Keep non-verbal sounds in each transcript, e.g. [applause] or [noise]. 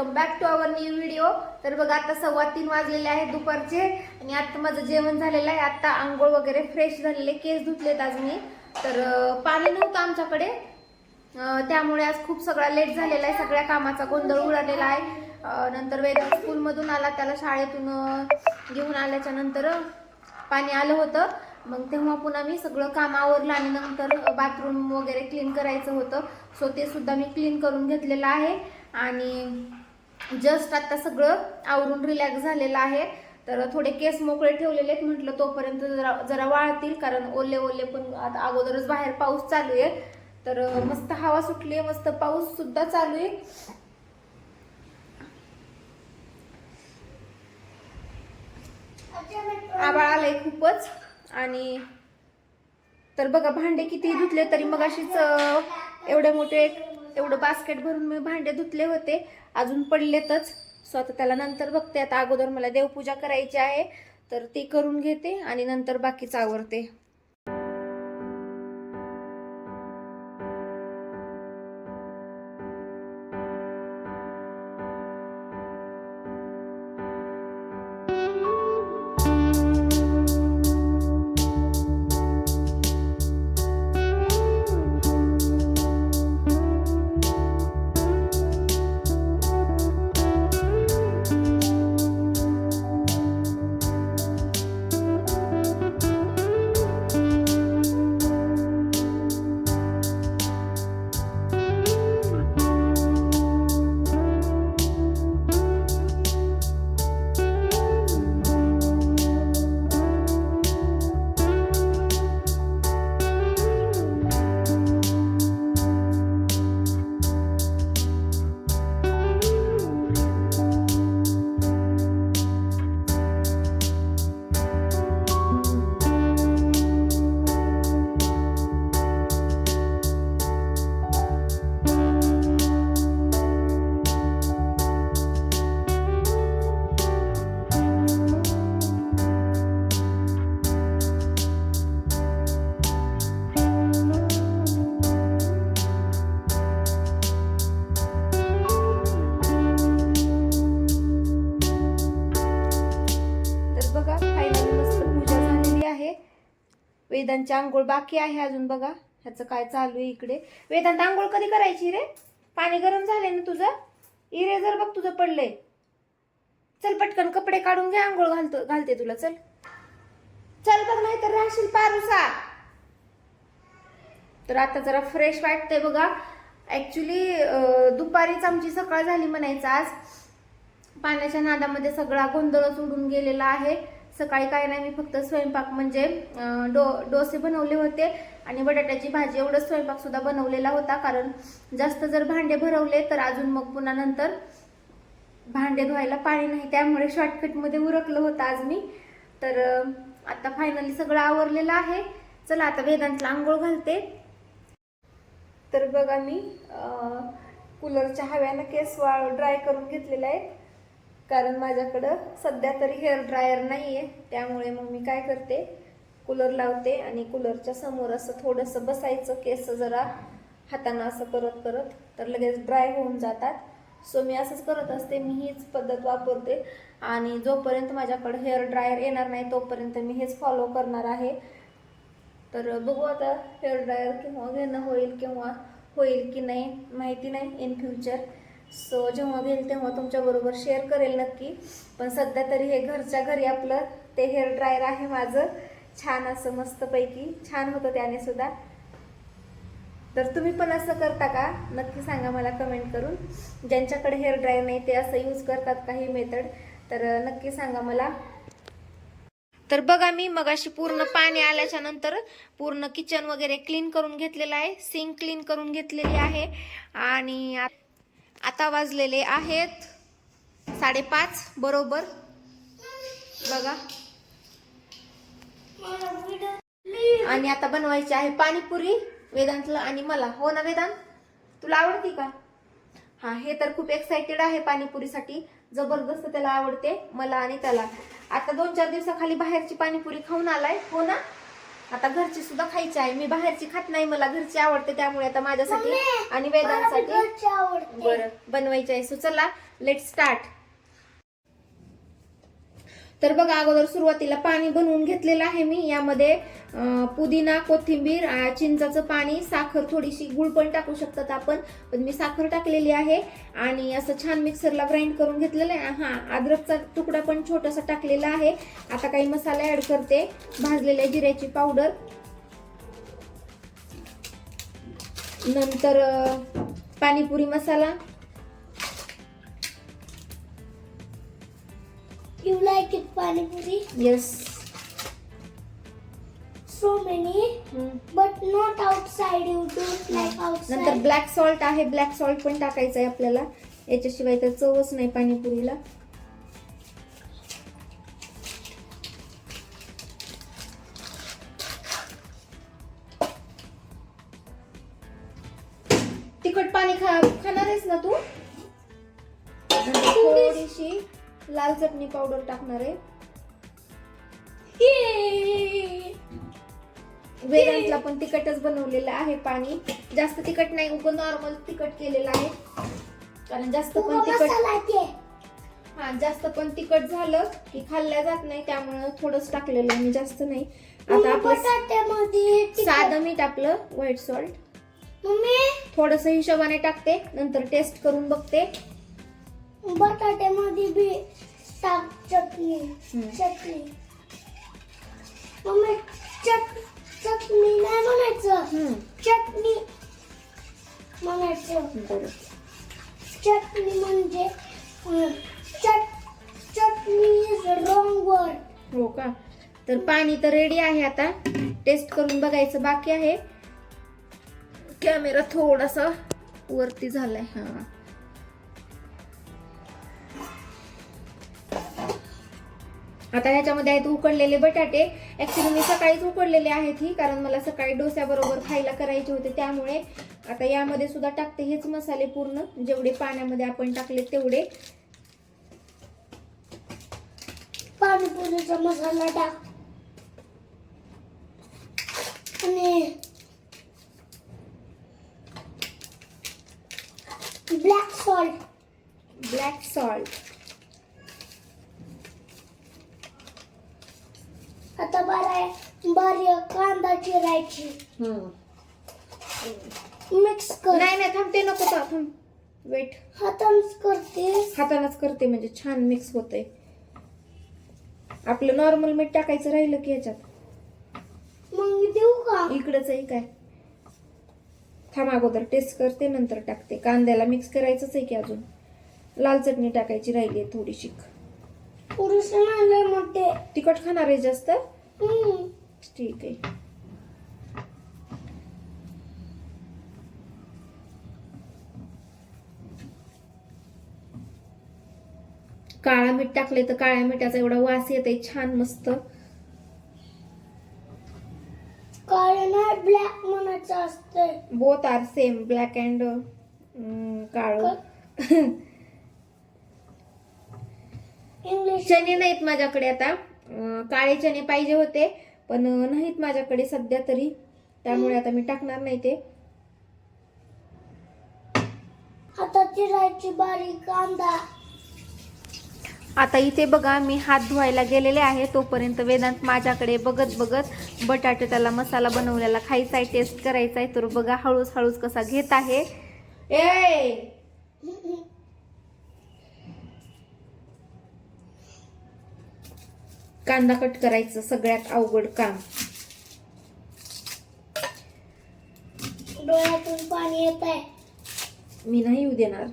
Welcome back to our new video तर बघा आता सव्वा तीन वाजलेले आहेत दुपारचे आणि आता माझं जेवण झालेलं आहे. आता आंघोळ वगैरे फ्रेश झालेले केस धुतलेत आज मी. तर पाणी नव्हतं आमच्याकडे. त्यामुळे आज खूप सगळा लेट झालेला आहे. सगळ्या कामाचा गोंधळ उडालेला आहे. नंतर वेदांत स्कूलमधून आला त्याला शाळेतून घेऊन आल्याच्यानंतर पाणी आलं होतं. मग तेव्हा पुन्हा मी सगळं काम आवरलं आणि नंतर बाथरूम वगैरे क्लीन करायचं होतं. सो ते सुद्धा मी क्लीन करून घेतलेलं आहे. आणि जस्ट आता सगळं आवरून रिलॅक्स झालेलं आहे. तर थोडे केस मोकळे ठेवलेले आहेत. म्हटलं तोपर्यंत जरा जरा वाळतील. कारण ओले ओले पण आता अगोदरच बाहेर पाऊस चालू आहे. तर मस्त हवा सुटली आहे. मस्त पाऊस सुद्धा चालू आहे. आबाळ आलंय खूपच. आणि तर बघा भांडे किती धुतले तरी मग अशीच एवढे मोठे एवढं बास्केट भरून मी भांडे धुतले होते. अजून पडलेतच. सो आता त्याला नंतर बघते. आता अगोदर मला देवपूजा करायची आहे तर ती करून घेते आणि नंतर बाकीच आवरते. वेदांची आंघोळ बाकी आहे अजून बघा. ह्याचं काय चालू आहे इकडे. वेदांत आंघोळ कधी करायची रे? पाणी गरम झाले ना तुझं? इरेझर बघ तुझं पडलंय. चल पटकन कपडे काढून घे आंघोळ घालतो घालते तुला. चल. चल बघ नाही तर राहशील पारुसा. तर आता जरा फ्रेश वाटतंय बघा. ऍक्च्युली दुपारीच आमची सकाळ झाली म्हणायचं आज. पाण्याच्या नादामध्ये सगळा गोंधळ सोडून गेलेला आहे. सकाळी काय नाही मी फक्त स्वयंपाक म्हणजे डो डोसे बनवले होते आणि बटाट्याची भाजी एवढं स्वयंपाकसुद्धा बनवलेला होता. कारण जास्त जर भांडे भरवले तर अजून मग पुन्हा नंतर भांडे धुवायला पाणी नाही. त्यामुळे शॉर्टकटमध्ये उरकलं होतं आज मी. तर आता फायनली सगळं आवरलेलं आहे. चला आता वेदांतला आंघोळ घालते. तर बघा मी कूलरच्या हव्यानं केस वाळ ड्राय करून घेतलेला आहे कारण माझ्याकडं सध्या तरी हेअर ड्रायर नाही आहे त्यामुळे मग मी काय करते? कूलर लावते आणि कूलरच्या समोर असं थोडंसं बसायचं केस जरा हातानं असं करत करत तर लगेच ड्राय होऊन जातात. सो मी असंच करत असते. मी हीच पद्धत वापरते. आणि जोपर्यंत माझ्याकडं हेअर ड्रायर येणार नाही तोपर्यंत मी हेच फॉलो करणार आहे. तर बघू आता हेअर ड्रायर किंवा घेणं होईल किंवा होईल की नाही माहिती नाही इन फ्युचर सो जेव्हा घेईल तेव्हा तुमच्याबरोबर शेअर करेल नक्की. पण सध्या तरी हे घरच्या घरी आपलं ते हेअर ड्रायर आहे माझं. छान असं मस्तपैकी छान होतं त्याने सुद्धा. तर तुम्ही पण असं करता का? नक्की सांगा मला कमेंट करून. ज्यांच्याकडे हेअर ड्रायर नाही ते असं यूज करतात काही मेथड तर नक्की सांगा मला. तर बघा मी मगाशी पूर्ण पाणी आल्याच्यानंतर पूर्ण किचन वगैरे क्लीन करून घेतलेलं आहे. सिंक क्लीन करून घेतलेली आहे. आणि आता वाजलेले आहेत साडेपाच बरोबर? बघा. आणि आता बनवायची आहे पाणीपुरी वेदांतला आणि मला. हो ना वेदांत? तुला आवडती का? हा हे तर खूप एक्साइटेड आहे पाणीपुरीसाठी. जबरदस्त त्याला आवडते मला आणि त्याला. आता दोन चार दिवसाखाली बाहेरची पाणीपुरी खाऊन आलाय. हो ना? आता घरची सुद्धा खायची आहे. मी बाहेरची खात नाही मला घरची आवडते त्यामुळे आता माझ्यासाठी आणि वेदांसाठी बरं बनवायची आहे. सो चला लेट स्टार्ट तर बघा अगोदर सुरुवातीला पाणी बनवून घेतलेलं आहे मी. यामध्ये पुदिना कोथिंबीर चिंचाचं पाणी साखर थोडीशी गुळ पण टाकू शकतात आपण पण मी साखर टाकलेली आहे. आणि असं छान मिक्सरला ग्राइंड करून घेतलेलं आहे. हा अद्रकचा तुकडा पण छोटासा टाकलेला आहे. आता काही मसाला ऍड करते. भाजलेल्या जिऱ्याची पावडर. नंतर panipuri masala. You like it panipuri yes so many but not outside you don't like नंतर आउटसाइड ब्लॅक सॉल्ट आहे ब्लॅक सॉल्ट पण टाकायचं आहे आपल्याला. याच्याशिवाय तर चवच नाही पाणीपुरीला. तिखट पाणी खा खाणार आहेस ना तू? नंतर थोडीशी. लाल चटणी पावडर टाकणार आहे. वेदांतला पण तिखटच बनवलेलं आहे पाणी. जास्त तिखट नाही उग नॉर्मल तिखट केलेलं आहे. कारण जास्त पण तिखट हा जास्त पण तिखट झालं की खाल्ल्या जात नाही त्यामुळे थोडंच टाकलेलं मी जास्त नाही. आता आपलं साधं मीठ आपलं व्हाईट सॉल्ट थोडस हिशोबाने टाकते नंतर टेस्ट करून बघते. बटाट्यामध्ये बी टाक चटणी. चटणी. मम्मी चट चटणी नाही म्हणायचं. चटणी म्हणायचं. चटणी म्हणजे चट चटणी इज रॉंग वर्ड हो का? तर पाणी तर रेडी आहे आता. टेस्ट करून बघायचं बाकी आहे. कॅमेरा थोडासा वरती झालाय. हा. आता ह्याच्यामध्ये आहेत उकडलेले बटाटे. ऍक्च्युली मी सकाळीच उकडलेले आहेत ही कारण मला सकाळी डोस्याबरोबर खायला करायचे होते. त्यामुळे आता यामध्ये सुद्धा टाकते हेच मसाले पूर्ण. जेवढे पाण्यामध्ये आपण टाकले तेवढे. पाणीपुरीचा मसाला टाक. आणि ब्लॅक सॉल्ट. Black salt. आता बारा बारीक कांदा चिरायची. मिक्स कर. नाही नाही थांब ते नको थांब वेट हातानेच करते हातानेच करते म्हणजे छान मिक्स होतंय. आपलं नॉर्मल मीठ टाकायचं राहिलं की ह्याच्यात. मग देऊ का? इकडंच आहे काय? थांब अगोदर टेस्ट करते नंतर टाकते. कांद्याला मिक्स करायचंच आहे की अजून? लाल चटणी टाकायची राहिली आहे थोडीशी. पुरुष नाही मोठे. तिखट खाणार आहे जास्त? हम्म. ठीक आहे. काळा मीठ टाकले तर काळ्या मिठाचा एवढा वास येत आहे छान मस्त. काळे नाही ब्लॅक म्हणायचं असतंय. Both are same black and काळ. चणे नाहीत माझ्याकडे आता. काळे चणे पाहिजे होते पण नाहीत माझ्याकडे सध्या तरी. त्यामुळे आता मी टाकणार नाही ते. आता चिरायची बारीक कांदा आता इथे बघा मी हात धुवायला गेलेले आहे. तोपर्यंत वेदांत माझ्याकडे बघत बघत बटाटे त्याला मसाला बनवलेला खायचा आहे टेस्ट करायचा आहे. तर बघा हळूच हळूच कसा घेत आहे. ए! कांदा कट करायचं सगळ्यात अवघड काम. डोळ्यातून पाणी येत आहे. मी नाही येऊ देणार.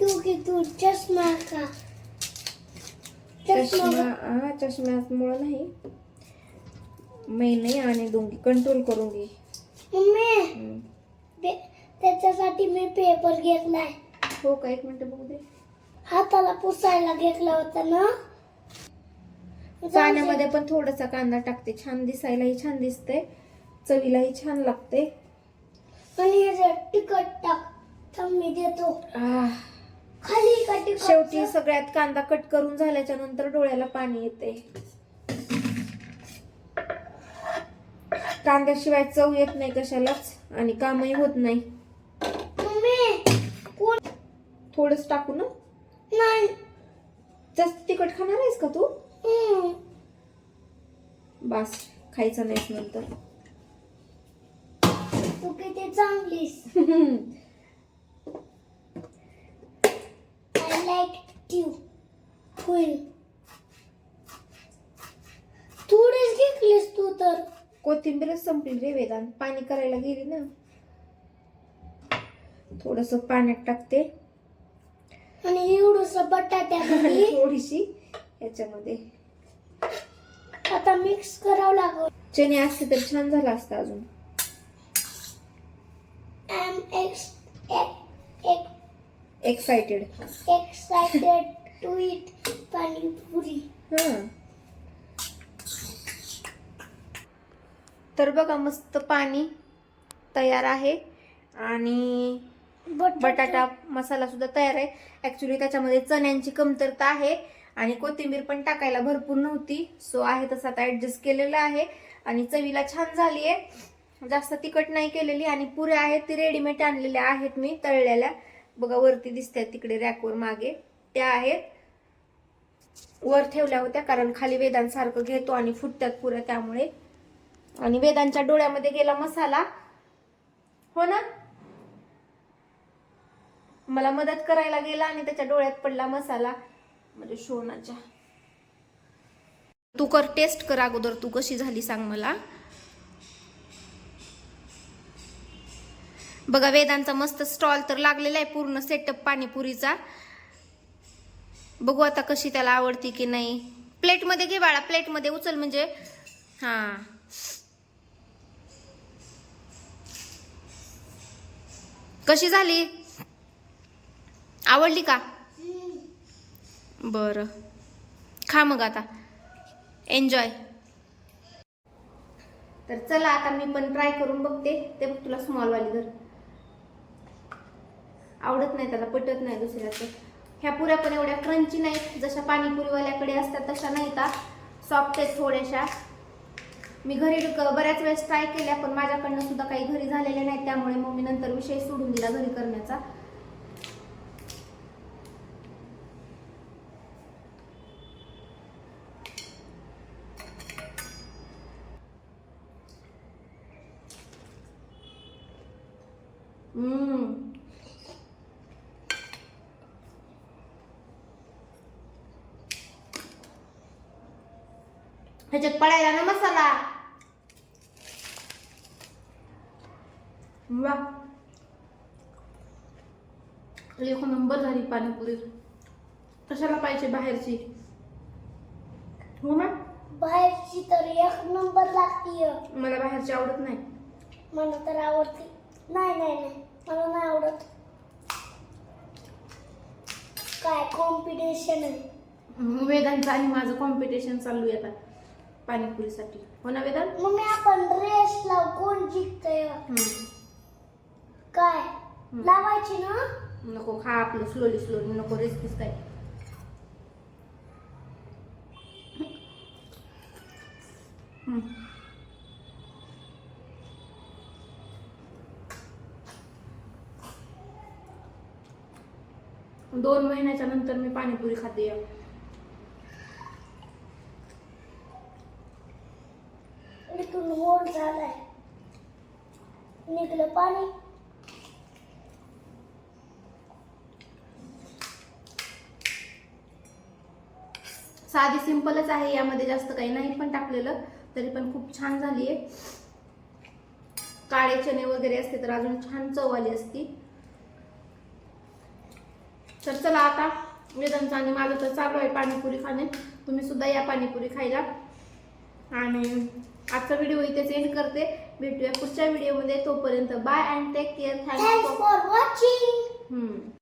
तू की तू चष्मा का चष्मा हा चष्म्यामुळे नाही. मी नाही आणि दोंगी कंट्रोल करून घे. मम्मी त्याच्यासाठी मी पेपर घेतलाय. हो का? एक मिनिट बघू दे. हाताला पुसायला घेतला होता ना? पाण्यामध्ये पण थोडासा कांदा टाकते. छान दिसायलाही छान दिसते चवीलाही छान लागते आणि ह्याच्यात तिखट टाक थांब मी देतो. आह, खाली का तिखट? शेवटी सगळ्यात कांदा कट करून झाल्याच्यानंतर डोळ्याला पाणी येते. कांद्याशिवाय चव येत नाही कशालाच आणि कामही होत नाही. मम्मी कोण? थोडंच टाकू ना? नाही. जास्त तिखट खाणार आहेस का तू. बास खायचं नाहीस नंतर. तू किती चांगलीस. आय लाईक यू फुल थोडीच घेतलीस तू तर. कोथिंबीरच संपली रे वेदांत पाणी करायला गेली ना. थोडस पाण्यात टाकते. आणि एवढस बटाट्यामध्ये [laughs] थोडीशी याच्यामध्ये. आता मिक्स करावं लागल. चणे असते तर छान झालं असतं अजून. Am ex excited excited to it panipuri हा. तर बघा मस्त पाणी तयार आहे. आणि बटाटा. मसाला सुद्धा तयार आहे. ऍक्च्युली त्याच्यामध्ये चण्यांची कमतरता आहे आणि कोथिंबीर पण टाकायला भरपूर नव्हती. सो आहे तसं आता ऍडजस्ट केलेलं आहे आणि चवीला छान झाली आहे जास्त तिखट नाही केलेली आणि पुऱ्या आहेत ती रेडीमेड आणलेल्या आहेत मी तळलेल्या. बघा वरती दिसतात तिकडे रॅकवर मागे. त्या आहेत. वर ठेवल्या होत्या कारण खाली वेदांसारखं घेतो आणि फुटत्यात पुऱ्या त्यामुळे. आणि वेदांच्या डोळ्यामध्ये गेला मसाला. हो ना? मला मदत करायला गेला आणि त्याच्या डोळ्यात पडला मसाला. म्हणजे शोनाच्या तू कर टेस्ट कर अगोदर तू कशी झाली सांग मला. बघा वेदांचा मस्त स्टॉल तर लागलेला आहे पूर्ण सेटअप पाणीपुरीचा. बघू आता कशी त्याला आवडती की नाही. प्लेटमध्ये घे बाळा प्लेटमध्ये उचल म्हणजे. हां. कशी झाली? आवडली का? बरं. खा मग आता. एन्जॉय तर चला आता मी पण ट्राय करून बघते. ते बघ तुला स्मॉलवाली धर. आवडत नाही त्याला पटत नाही दुसऱ्याचं. ह्या पुऱ्या पण एवढ्या क्रंची नाहीत. जशा पाणीपुरीवाल्याकडे असतात तशा नाही का सॉफ्ट आहेत थोड्याशा. मी घरी बऱ्याच वेळेस ट्राय केल्या पण माझ्याकडनं सुद्धा काही घरी झालेल्या नाहीत त्यामुळे मग मी नंतर विषय सोडून दिला घरी करण्याचा हम्म ह्याच्यात पडायला ना मसाला. वा. एक नंबर झाली पाणीपुरी. कशाला पाहिजे बाहेरची? हो ना? बाहेरची तर एक नंबर लागतीय. मला बाहेरची आवडत नाही. मला तर आवडते. नाही नाही नाही. मला नाही आवडत. काय कॉम्पिटिशन आहे. वेदांचं आणि माझं कॉम्पिटिशन चालू आहे आता. पाणीपुरीसाठी. हो ना वेदांत? मग मी आपण रेस लाव. कोण जिंकतय. काय? लावायची ना? नको खा आपलं स्लोली स्लोली नको रेसिपीज काय. हम्म. दोन महिन्याच्या नंतर मी पाणीपुरी खाते. इथून होल झालाय. निघलं पाणी. साधी सिंपलच आहे यामध्ये जास्त काही नाही पण टाकलेलं. तरी पण खूप छान झाली आहे काळे चणे वगैरे असते तर अजून छान चव आली असती. तर चला आता वेदांचं आणि माझं तर चालू आहे पाणीपुरी खाणे. तुम्ही सुद्धा या पाणीपुरी खायला. आणि आजचा व्हिडिओ इथेच एंड करते. भेटूया पुढच्या व्हिडिओमध्ये तोपर्यंत bye and take care thanks thanks for watching